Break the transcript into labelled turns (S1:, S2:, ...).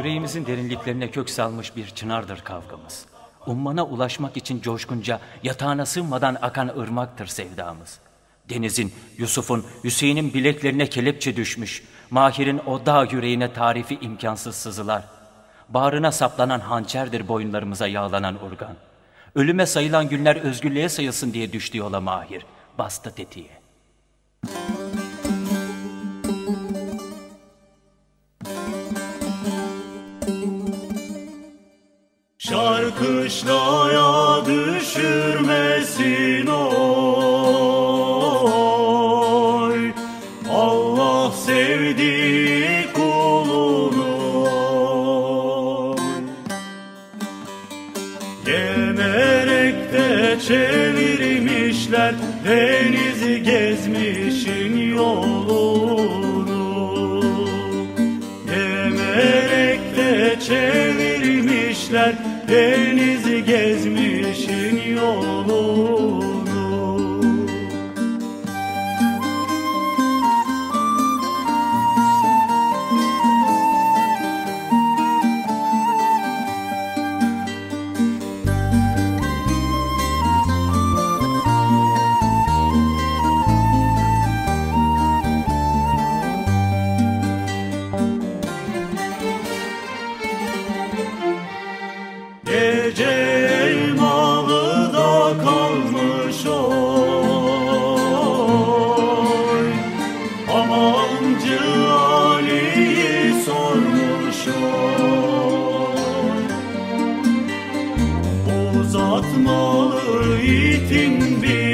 S1: Yüreğimizin derinliklerine kök salmış bir çınardır kavgamız. Ummana ulaşmak için coşkunca yatağına sığmadan akan ırmaktır sevdamız. Deniz'in, Yusuf'un, Hüseyin'in bileklerine kelepçe düşmüş. Mahir'in o dağ yüreğine tarifi imkansız sızılar. Bağrına saplanan hançerdir boyunlarımıza yağlanan urgan. Ölüme sayılan günler özgürlüğe sayılsın diye düştü yola Mahir. Bastı tetiğe.
S2: Şarkışlaya düşürmesin oy. Allah sevdiği kulunu oy. Gemerek de çevirmişler Denizi gezmişin yolunu. Gemerek de çevirmişler Denizi gezmişin yolunu Amancı Ali'yi sormuş oy Uzatmalı itin bir